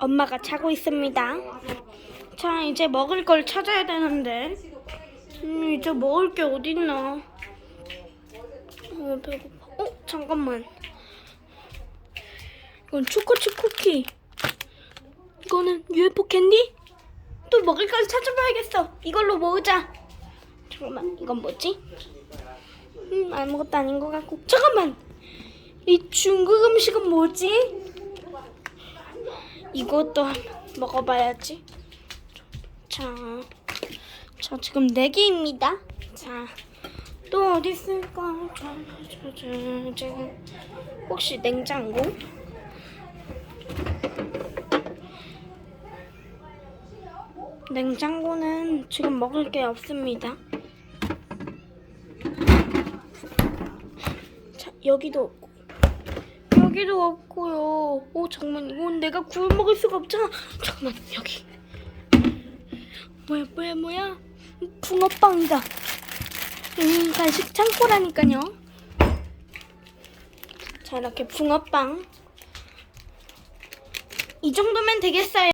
엄마가 자고 있습니다. 자, 이제 먹을 걸 찾아야 되는데. 음, 이제 먹을 게 어딨나? 어, 배고파. 어, 잠깐만. 이건 초코칩 쿠키. 이거는 UFO 캔디? 또 먹을 걸 찾아봐야겠어. 이걸로 먹자. 잠깐만, 이건 뭐지? 음, 아무것도 아닌 것 같고. 잠깐만! 이 중국 음식은 뭐지? 이것도 먹어봐야지. 자, 자 지금 네 개입니다. 자, 또 어디 있을까? 자, 자, 자, 지금 혹시 냉장고? 냉장고는 지금 먹을 게 없습니다. 자, 여기도 없고. 여기도 없고요. 오 잠깐만 이건 내가 구워 먹을 수가 없잖아. 잠깐만 여기. 뭐야 뭐야 뭐야? 붕어빵이다. 음 간식 창고라니까요. 자 이렇게 붕어빵. 이 정도면 되겠어요.